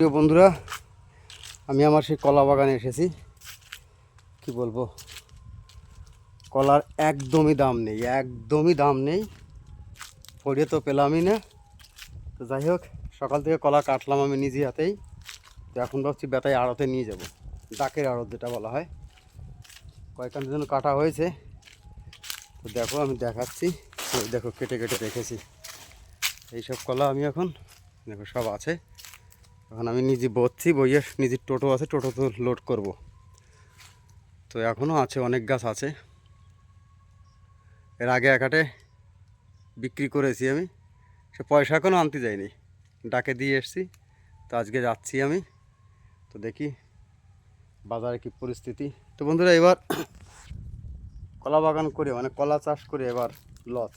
প্রিয় বন্ধুরা, আমি আমার সেই কলা বাগানে এসেছি। কি বলব? কলার একদমই দাম নেই, একদমই দাম নেই। পড়িয়ে তো পেলামই না। তো যাই হোক, সকাল থেকে কলা কাটলাম আমি নিজে হাতেই। তো এখন ভাবছি বেতায় আড়তে নিয়ে যাব, ডাকের আড়ত যেটা বলা হয়। কয়েকখান জন্য কাটা হয়েছে। তো দেখো, আমি দেখাচ্ছি। দেখো, কেটে কেটে রেখেছি এইসব কলা আমি এখন, দেখো, সব আছে। এখন আমি নিজে বসছি বইয়ে নিজের টোটো আছে টোটো তো লোড করব। তো এখনও আছে, অনেক গাছ আছে। এর আগে একাটে বিক্রি করেছি আমি। সে পয়সা এখনও আনতে যাইনি ডাকে দিয়ে এসছি, তো আজকে যাচ্ছি আমি। তো দেখি বাজারে কি পরিস্থিতি। তো বন্ধুরা, এবার কলা বাগান করে মানে কলা চাষ করে, এবার লস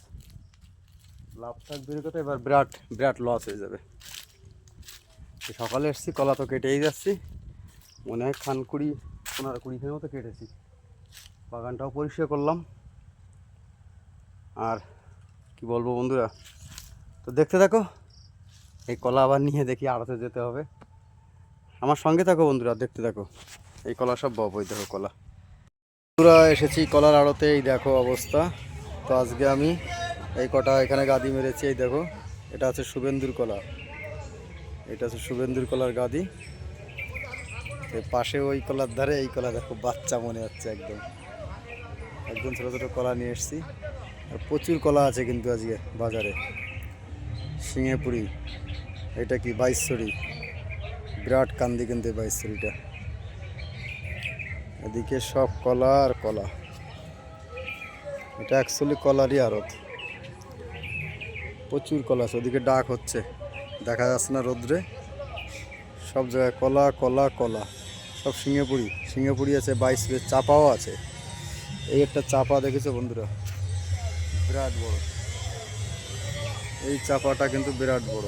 লাভ থাকবে কথা এবার বিরাট বিরাট লস হয়ে যাবে। সকালে এসছি, কলা তো কেটেই যাচ্ছি। মনে হয় খান কুড়ি, পনেরো কুড়িখানের মতো কেটেছি। বাগানটাও পরিষ্কার করলাম। আর কি বলব বন্ধুরা, তো দেখতে থাকো, এই কলা আবার নিয়ে দেখি আড়তে যেতে হবে। আমার সঙ্গে থাকো বন্ধুরা, দেখতে থাকো। এই কলা সব বই দেখো কলা। বন্ধুরা, এসেছি কলার আড়তে, এই দেখো অবস্থা। তো আজকে আমি এই কটা এখানে গাদি মেরেছি, এই দেখো, এটা আছে শুভেন্দুর কলা। এটা হচ্ছে শুভেন্দুর কলার গাদি। পাশে ওই কলার ধারে, এই কলা দেখো, বাচ্চা মনে হচ্ছে একদম। একদম ছোটো ছোটো কলা নিয়ে এসেছি। আর প্রচুর কলা আছে কিন্তু আজকে বাজারে। সিঙ্গেপুরি এটা কি বাইশ্বরী বিরাট কান্দি কিন্তু এই বাইশ্বরীটা এদিকে সব কলা আর কলা। এটা অ্যাকচুয়ালি কলারই আড়ত। প্রচুর কলা আছে, ওদিকে ডাক হচ্ছে। দেখা যাচ্ছে না রোদ্রে। সব জায়গায় কলা কলা কলা। সব সিঙ্গেপুরি সিঙ্গাপুরি আছে, বাইশ চাপাও আছে। এই একটা চাপা দেখেছ বন্ধুরা? বিরাট বড়। এই চাপাটা কিন্তু বিরাট বড়।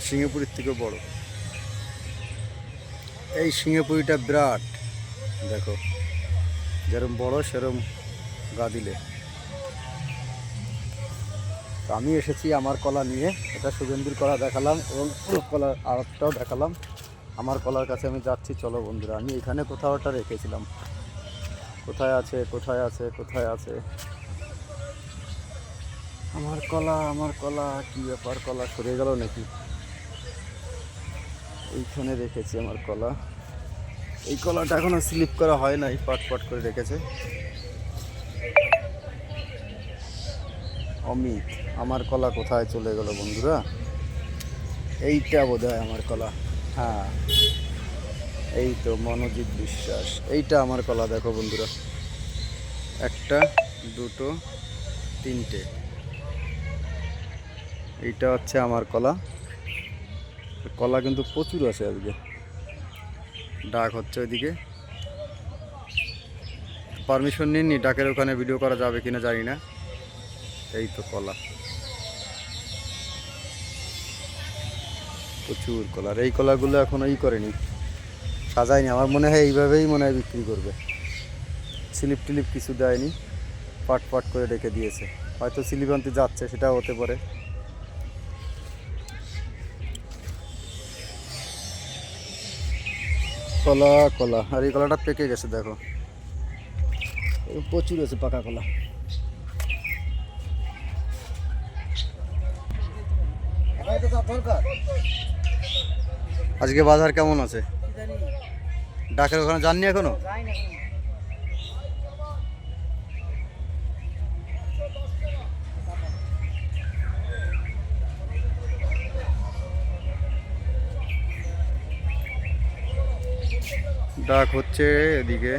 সিঙ্গেপুরির থেকে বড়। এই সিঙ্গেপুরিটা বিরাট। দেখো, যেরম বড়, সেরম গা দিলে। তো আমি এসেছি আমার কলা নিয়ে। এটা সুগন্ধির কলা দেখালাম এবং কলার আড়তটাও দেখালাম। আমার কলার কাছে আমি যাচ্ছি, চলো বন্ধুরা। আমি এখানে কোথাও একটা রেখেছিলাম। কোথায় আছে কোথায় আছে কোথায় আছে? আমার কলা আমার কলা, কি ব্যাপার? কলা সরে গেল নাকি? এইখানে রেখেছি আমার কলা। এই কলাটা এখনও স্লিপ করা হয় নাই, পাট পাট করে রেখেছে। অমিত, আমার কলা কোথায় চলে গেল বন্ধুরা? এইটা বোধ আমার কলা। হ্যাঁ এই তো মনোজিৎ বিশ্বাস। এইটা আমার কলা, দেখো বন্ধুরা। একটা, দুটো, তিনটে। এইটা হচ্ছে আমার কলা। কলা কিন্তু প্রচুর আছে আজকে। ডাক হচ্ছে ওইদিকে। পারমিশন নিননি, ডাকের ওখানে ভিডিও করা যাবে কিনা জানি না। এই তো কলা। প্রচুর কলার এই কলাগুলো এখনও ই করেনি, সাজায়নি। আমার মনে হয় এইভাবেই মনে হয় বিক্রি করবে। স্লিপ টিলিপ কিছু দেয়নি, পাট পাট করে রেখে দিয়েছে। হয়তো স্লিপ আনতে যাচ্ছে, সেটাও হতে পারে। কলা কলা। আর এই কলাটা পেকে গেছে, দেখো। প্রচুর আছে পাকা কলা। আজকে বাজার কেমন আছে? ডাকের ওখানে যাননি এখনও। ডাক হচ্ছে এদিকে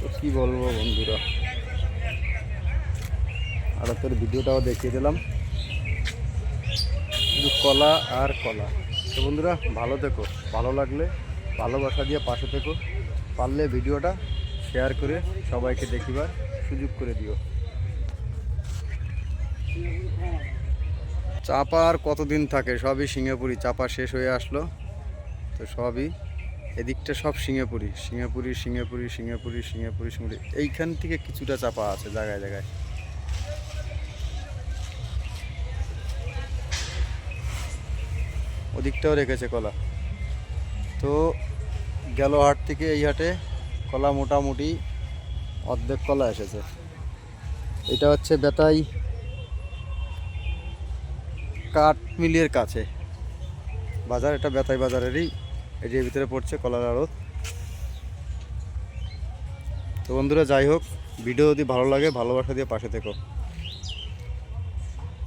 তো কি বলব বন্ধুরা? আর তোর ভিডিওটাও দেখিয়ে দিলাম। কলা আর কলা। তো বন্ধুরা, ভালো থেকো। ভালো লাগলে, ভালোবাসা দিয়ে পাশে থেকো। পারলে ভিডিওটা শেয়ার করে সবাইকে দেখিবার সুযোগ করে দিও। চাপা আর কতদিন থাকে? সবই সিঙ্গাপুরি। চাপা শেষ হয়ে আসলো। তো সবই এদিকটা সব সিঙ্গাপুরি সিঙ্গাপুরি সিঙ্গাপুরি সিঙ্গাপুরি সিঙ্গাপুরি সিঙ্গাপুরি। এইখান থেকে কিছুটা চাপা আছে, জায়গায় জায়গায়। ওদিকটাও রেখেছে কলা। তো গেল হাট থেকে এই হাটে কলা মোটামুটি অর্ধেক কলা এসেছে। এটা হচ্ছে বেতাই কাঠ মিলের কাছে। বাজার এটা বেতাই বাজারেরই। এটির ভিতরে পড়ছে কলার আড়ত। তো বন্ধুরা, যাই হোক, ভিডিও যদি ভালো লাগে, ভালোবাসা দিয়ে পাশে থেকো।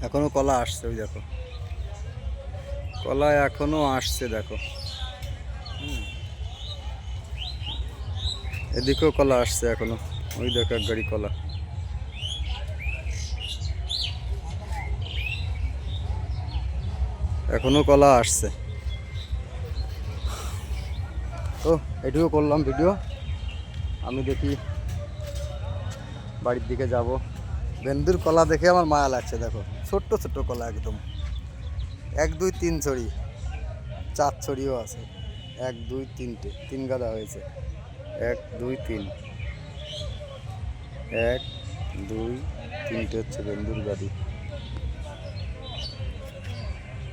এখনও কলা আসছে, ওই দেখো। কলা এখনও আসছে, দেখো। এদিকেও কলা আসছে এখনও। ওই দেখো এক গাড়ি কলা। এখনও কলা আসছে। তো এটুকু করলাম ভিডিও আমি দেখি বাড়ির দিকে যাব। বেন্দুর কলা দেখে আমার মায়া লাগছে, দেখো। ছোট্ট ছোট্ট কলা একদম। এক, দুই, তিন ছড়ি। চার ছড়িও আছে। এক, দুই, তিনটে। তিন গাদা হয়েছে। এক, দুই, তিন। এক, দুই, তিনটে হচ্ছে বেন্দুর গাড়ি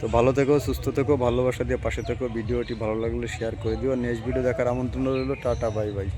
তো ভালো থেকো, সুস্থ থেকো, ভালোবাসা দিয়ে পাশে থেকো। ভিডিওটি ভালো লাগলে শেয়ার করে দিও। নেক্সট ভিডিও দেখার আমন্ত্রণ রইল, টাটা বাই বাই